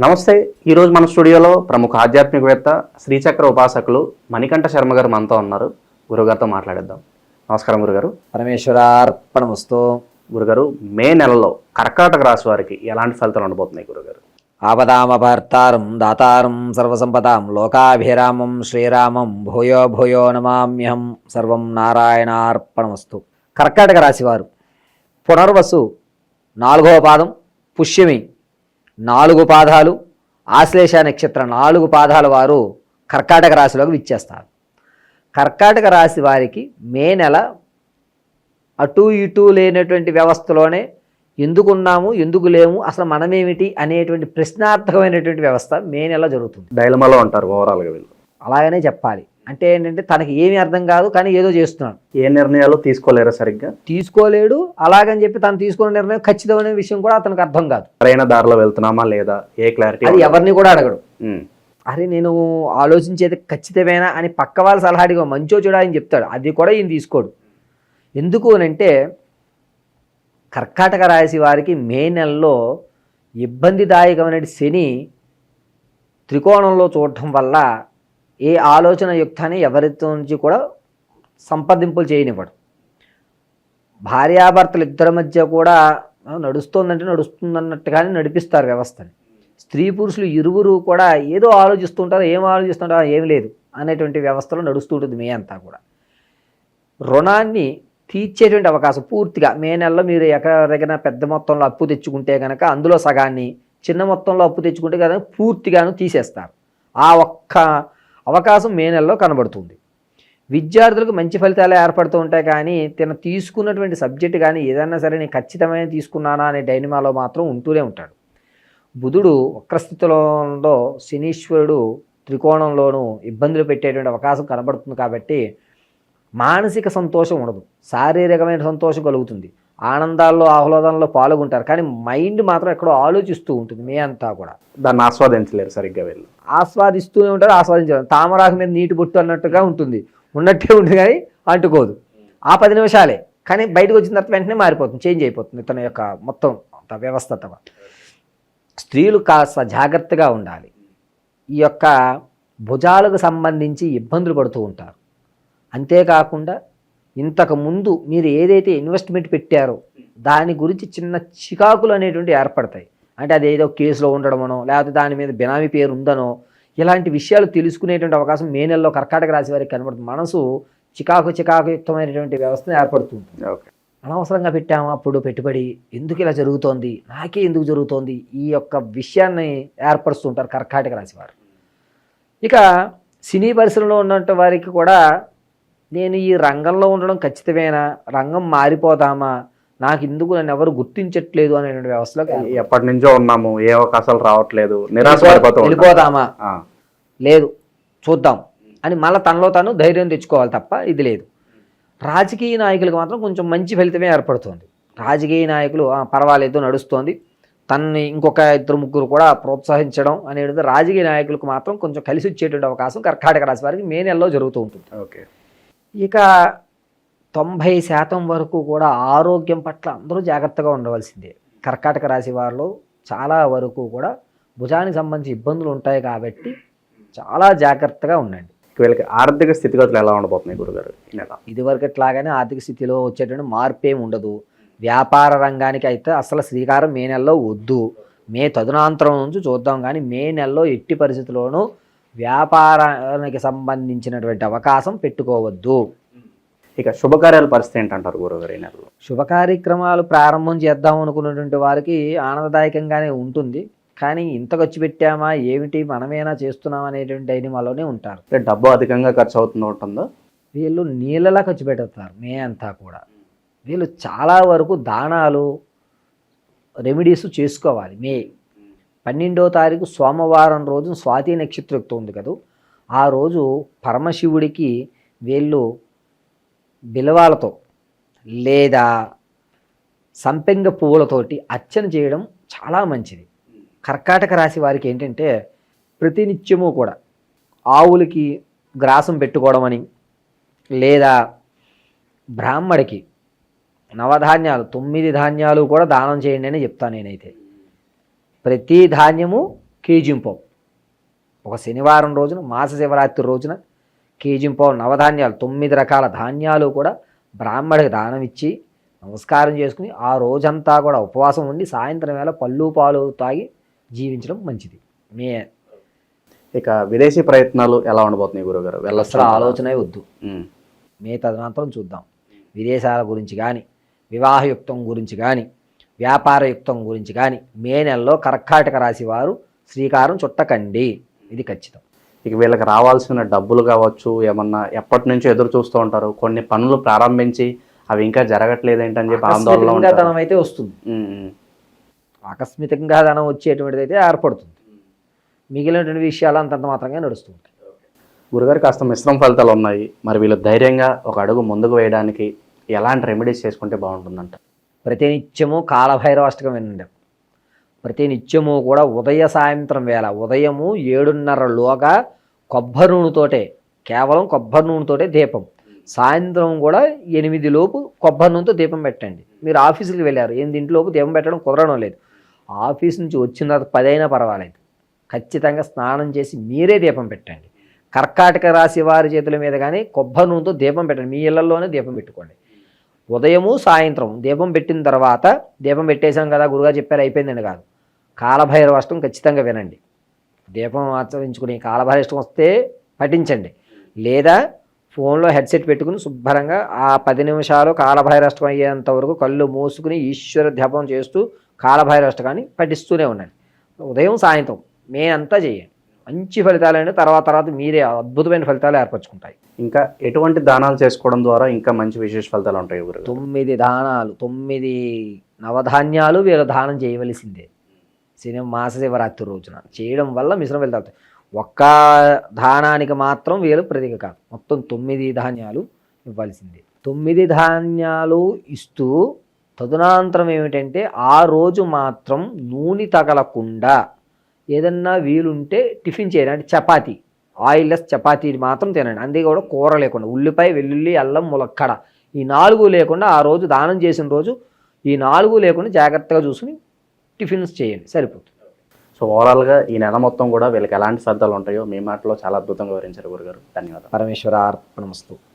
నమస్తే ఈరోజు మన స్టూడియోలో ప్రముఖ ఆధ్యాత్మికవేత్త శ్రీచక్ర ఉపాసకులు మణికంఠ శర్మ గారు మనతో ఉన్నారు. గురుగారితో మాట్లాడేద్దాం. నమస్కారం గురుగారు. పరమేశ్వరార్పణమస్తు. గురుగారు మే నెలలో కర్కాటక రాశి వారికి ఎలాంటి ఫలితాలు ఉండబోతున్నాయి గురుగారు? ఆపదామపర్తారం దాతారం సర్వసంపదాం లోకాభిరామం శ్రీరామం భూయో భూయో నమామ్యహం సర్వం నారాయణార్పణమస్తు. కర్కాటక రాశివారు పునర్వసు నాలుగవ పాదం పుష్యమి నాలుగు పాదాలు ఆశ్లేష నక్షత్ర నాలుగు పాదాల వారు కర్కాటక రాశిలోకి విచ్చేస్తారు. కర్కాటక రాశి వారికి మే నెల అటు ఇటు లేనటువంటి వ్యవస్థలోనే ఎందుకున్నాము ఎందుకు లేము అసలు మనమేమిటి అనేటువంటి ప్రశ్నార్థకమైనటువంటి వ్యవస్థ మే నెల జరుగుతుంది. డైలమాలో ఉంటారు ఓవరాల్గా వీళ్ళు. అలాగనే చెప్పాలి. అంటే ఏంటంటే తనకి ఏమీ అర్థం కాదు కానీ ఏదో చేస్తున్నాడు. ఏ నిర్ణయాలు తీసుకోలేరా సరిగ్గా? తీసుకోలేడు అలాగని చెప్పి తను తీసుకున్న నిర్ణయం ఖచ్చితమైన విషయం కూడా అతనికి అర్థం కాదు. సరైన దారిలో వెళ్తున్నామా లేదా? ఏ క్లారిటీ అది ఎవరిని కూడా అడగడు. అరే నేను ఆలోచించేది ఖచ్చితమేనా అని పక్క వాళ్ళ సలహా అడిగా మంచో చెడు ఆయన చెప్తాడు. అది కూడా ఈయన తీసుకోడు. ఎందుకు అని అంటే కర్కాటక రాశి వారికి మే నెలలో ఇబ్బందిదాయకమైన శని త్రికోణంలో చూడటం వల్ల ఏ ఆలోచన యుక్తాన్ని ఎవరితో నుంచి కూడా సంప్రదింపులు చేయనివ్వడు. భార్యాభర్తలు ఇద్దరి మధ్య కూడా నడుస్తుందంటే నడుస్తుందన్నట్టుగానే నడిపిస్తారు వ్యవస్థని. స్త్రీ పురుషులు ఇరువురు కూడా ఏదో ఆలోచిస్తుంటారు ఏం ఆలోచిస్తుంటారో ఏం లేదు అనేటువంటి వ్యవస్థలో నడుస్తూ ఉంటుంది మే అంతా కూడా. రుణాన్ని తీర్చేటువంటి అవకాశం పూర్తిగా మే నెలలో మీరు ఎక్కడికైనా పెద్ద మొత్తంలో అప్పు తెచ్చుకుంటే కనుక అందులో సగాన్ని చిన్న మొత్తంలో అప్పు తెచ్చుకుంటే కనుక పూర్తిగాను తీసేస్తారు. ఆ ఒక్క అవకాశం మే నెలలో కనబడుతుంది. విద్యార్థులకు మంచి ఫలితాలు ఏర్పడుతూ ఉంటాయి కానీ తన తీసుకున్నటువంటి సబ్జెక్ట్ కానీ ఏదైనా సరే నేను ఖచ్చితమైన తీసుకున్నానా అనే డైనమాలో మాత్రం ఉంటూనే ఉంటాడు. బుధుడు వక్రస్థితిలో శనీశ్వరుడు త్రికోణంలోనూ ఇబ్బందులు పెట్టేటువంటి అవకాశం కనబడుతుంది కాబట్టి మానసిక సంతోషం ఉండదు. శారీరకమైన సంతోషం కలుగుతుంది. ఆనందాల్లో ఆహ్లాదంలో పాల్గొంటారు. కానీ మైండ్ మాత్రం ఎక్కడో ఆలోచిస్తూ ఉంటుంది మే అంతా కూడా. దాన్ని ఆస్వాదించలేరు సరిగ్గా వీళ్ళు. ఆస్వాదిస్తూనే ఉంటారు ఆస్వాదించారు తామరాకు మీద నీటి బొట్టు అన్నట్టుగా ఉంటుంది. ఉన్నట్టే ఉంటుంది కానీ అంటుకోదు. ఆ పది నిమిషాలే. కానీ బయటకు వచ్చిన తర్వాత వెంటనే మారిపోతుంది చేంజ్ అయిపోతుంది తన యొక్క మొత్తం వ్యవస్థ. స్త్రీలు కాస్త జాగ్రత్తగా ఉండాలి. ఈ యొక్క భుజాలకు సంబంధించి ఇబ్బందులు పడుతూ ఉంటారు. అంతేకాకుండా ఇంతకు ముందు మీరు ఏదైతే ఇన్వెస్ట్మెంట్ పెట్టారో దాని గురించి చిన్న చికాకులు అనేటువంటి ఏర్పడతాయి. అంటే అది ఏదో కేసులో ఉండడమనో లేకపోతే దాని మీద బినామీ పేరు ఉందనో ఇలాంటి విషయాలు తెలుసుకునేటువంటి అవకాశం మే నెలలో కర్కాటక రాశి వారికి కనబడుతుంది. మనసు చికాకు చికాకుయుక్తమైనటువంటి వ్యవస్థ ఏర్పడుతుంది. ఓకే. అనవసరంగా పెట్టాము? అప్పుడు పెట్టుబడి ఎందుకు ఇలా జరుగుతోంది? నాకే ఎందుకు జరుగుతోంది? ఈ యొక్క విషయాన్ని ఏర్పరుస్తుంటారు కర్కాటక రాశి వారు. ఇక సినీ పరిశ్రమలో ఉన్నటువంటి వారికి కూడా నేను ఈ రంగంలో ఉండడం ఖచ్చితమేనా? రంగం మారిపోదామా? నాకు ఎందుకు నన్ను ఎవరు గుర్తించట్లేదు అనేటువంటి వ్యవస్థలో ఎప్పటి నుంచో ఉన్నాము. ఏ అవకాశాలు రావట్లేదు. నిరాశ. వెళ్ళిపోదామా? లేదు. చూద్దాం. అని మళ్ళీ తనలో తాను ధైర్యం తెచ్చుకోవాలి తప్ప ఇది లేదు. రాజకీయ నాయకులకు మాత్రం కొంచెం మంచి ఫలితమే ఏర్పడుతుంది. రాజకీయ నాయకులు "ఆ, పర్వాలేదు నడుస్తోంది. తనని ఇంకొక ఇద్దరు ముగ్గురు కూడా ప్రోత్సహించడం అనేది రాజకీయ నాయకులకు మాత్రం కొంచెం కలిసి వచ్చేటువంటి అవకాశం కర్కాటక రాశి వారికి మే నెలలో జరుగుతూ ఉంటుంది. ఓకే. ఇక తొంభై శాతం వరకు కూడా ఆరోగ్యం పట్ల అందరూ జాగ్రత్తగా ఉండవలసిందే. కర్కాటక రాశి వారిలో చాలా వరకు కూడా భుజానికి సంబంధించి ఇబ్బందులు ఉంటాయి కాబట్టి చాలా జాగ్రత్తగా ఉండండి. వీళ్ళకి ఆర్థిక స్థితిగతులు ఎలా ఉండబోతున్నాయి గురుగారు ఇదివరకట్లాగానే ఆర్థిక స్థితిలో వచ్చేటువంటి మార్పు ఏమి ఉండదు. వ్యాపార రంగానికి అయితే అసలు శ్రీకారం మే నెలలో వద్దు. మే తదునాంతరం నుంచి చూద్దాం కానీ మే నెలలో ఎట్టి పరిస్థితుల్లోనూ వ్యాపారానికి సంబంధించినటువంటి అవకాశం పెట్టుకోవద్దు. ఇక శుభకార్యాల పరిస్థితి ఏంటంటారు గురుగారు ఈ నెలలో? శుభ కార్యక్రమాలు ప్రారంభం చేద్దాం అనుకున్నటువంటి వారికి ఆనందదాయకంగానే ఉంటుంది. కానీ ఇంత ఖర్చు పెట్టామా? ఏమిటి? మనమేనా చేస్తున్నామా అనేటువంటి డైనిమాలోనే ఉంటారు. అంటే డబ్బు అధికంగా ఖర్చు అవుతుందో ఉంటుందో వీళ్ళు నీళ్ళలా ఖర్చు పెడతారు మే అంతా కూడా. వీళ్ళు చాలా వరకు దానాలు రెమెడీస్ చేసుకోవాలి మే. పన్నెండో తారీఖు సోమవారం రోజు స్వాతి నక్షత్రయుక్తం ఉంది కదా. ఆ రోజు పరమశివుడికి వీళ్ళు బిలవాలతో లేదా సంపెంగ పువ్వులతోటి అర్చన చేయడం చాలా మంచిది. కర్కాటక రాశి వారికి ఏంటంటే ప్రతినిత్యము కూడా ఆవులకి గ్రాసం పెట్టుకోవడం అని లేదా బ్రాహ్మడికి నవధాన్యాలు తొమ్మిది ధాన్యాలు కూడా దానం చేయండి అని చెప్తాను నేనైతే. ప్రతి ధాన్యము కేజింపావు. ఒక శనివారం రోజున మాస శివరాత్రి రోజున కేజింపావు నవధాన్యాలు తొమ్మిది రకాల ధాన్యాలు కూడా బ్రాహ్మడికి దానం ఇచ్చి నమస్కారం చేసుకుని ఆ రోజంతా కూడా ఉపవాసం ఉండి సాయంత్రం వేళ పళ్ళు పాలు తాగి జీవించడం మంచిది. మీ ఇక విదేశీ ప్రయత్నాలు ఎలా ఉండబోతున్నాయి గురుగారు అసలు వెళ్ళొచ్చు ఆలోచనే వద్దు. మే తదనంతరం చూద్దాం. విదేశాల గురించి కానీ వివాహయుక్తం గురించి కానీ వ్యాపారయుక్తం గురించి కానీ మే నెలలో కర్కాటక రాశి వారు శ్రీకారం చుట్టకండి. ఇది ఖచ్చితం. ఇక వీళ్ళకి రావాల్సిన డబ్బులు కావచ్చు ఏమన్నా ఎప్పటి నుంచో ఎదురు చూస్తూ ఉంటారు. కొన్ని పనులు ప్రారంభించి అవి ఇంకా జరగట్లేదు ఏంటని చెప్పి ఆందోళన ధనం అయితే వస్తుంది. ఆకస్మికంగా ధనం వచ్చేటువంటిది అయితే ఏర్పడుతుంది. మిగిలినటువంటి విషయాలు అంతంత మాత్రంగా నడుస్తుంది గురుగారు కాస్త మిశ్రమ ఫలితాలు ఉన్నాయి. మరి వీళ్ళు ధైర్యంగా ఒక అడుగు ముందుకు వేయడానికి ఎలాంటి రెమెడీస్ చేసుకుంటే బాగుంటుందంట? ప్రతినిత్యము కాలభైరవాష్టకం వినండి. ప్రతినిత్యము కూడా ఉదయ సాయంత్రం వేళ ఉదయము ఏడున్నరలోగా కొబ్బరి నూనెతోటే కేవలం కొబ్బరి నూనెతోటే దీపం. సాయంత్రం కూడా ఎనిమిది లోపు కొబ్బరి నూనెతో దీపం పెట్టండి. మీరు ఆఫీసుకి వెళ్ళారు ఎనిమిదింటిలోపు దీపం పెట్టడం కుదరడం లేదు. ఆఫీస్ నుంచి వచ్చిన తర్వాత పదైనా పర్వాలేదు. ఖచ్చితంగా స్నానం చేసి మీరే దీపం పెట్టండి. కర్కాటక రాశి వారి చేతుల మీద కానీ కొబ్బరి నూనెతో దీపం పెట్టండి. మీ ఇళ్ళలోనే దీపం పెట్టుకోండి. ఉదయము సాయంత్రం దీపం పెట్టిన తర్వాత దీపం పెట్టేశాం కదా గురుగారు చెప్పారు అయిపోయిందండి కాదు. కాలభైరవ అష్టం ఖచ్చితంగా వినండి. దీపం ఆచరించుకుని కాలభైరష్టం వస్తే పఠించండి. లేదా ఫోన్లో హెడ్సెట్ పెట్టుకుని శుభ్రంగా ఆ పది నిమిషాలు కాలభైరష్టం అయ్యేంత వరకు కళ్ళు మూసుకుని ఈశ్వర ధ్యాపం చేస్తూ కాలభైరష్టకాన్ని పఠిస్తూనే ఉండండి. ఉదయం సాయంత్రం మేనంతా చేయండి. మంచి ఫలితాలు తర్వాత తర్వాత మీరే అద్భుతమైన ఫలితాలు ఏర్పరచుకుంటాయి. ఇంకా ఎటువంటి దానాలు చేసుకోవడం ద్వారా ఇంకా మంచి విశేష ఫలితాలు ఉంటాయి తొమ్మిది దానాలు తొమ్మిది నవధాన్యాలు వీళ్ళు దానం చేయవలసిందే. శని మాస శివరాత్రి రోజున చేయడం వల్ల మిశ్రమ వెళ్తారు ఒక్క దానానికి మాత్రం వీళ్ళు ప్రతీక కాదు. మొత్తం తొమ్మిది ధాన్యాలు ఇవ్వాల్సిందే. తొమ్మిది ధాన్యాలు ఇస్తూ తదునాంతరం ఏమిటంటే ఆ రోజు మాత్రం నూనె తగలకుండా ఏదన్నా వీలుంటే టిఫిన్ చేయండి. అంటే చపాతీ. ఆయిల్లెస్ చపాతీ మాత్రం తినండి. అందుకే కూడా కూర లేకుండా. ఉల్లిపాయ వెల్లుల్లి అల్లం ములక్కడ. ఈ నాలుగు లేకుండా ఆ రోజు దానం చేసిన రోజు ఈ నాలుగు లేకుండా జాగ్రత్తగా చూసుకుని టిఫిన్స్ చేయండి. సరిపోతుంది. సో ఓవరాల్గా ఈ నెల మొత్తం కూడా వీళ్ళకి ఎలాంటి ఫలితాలు ఉంటాయో మీ మాటలో చాలా అద్భుతంగా వివరించారు గురుగారు. ధన్యవాదాలు. పరమేశ్వర అర్పణమస్తు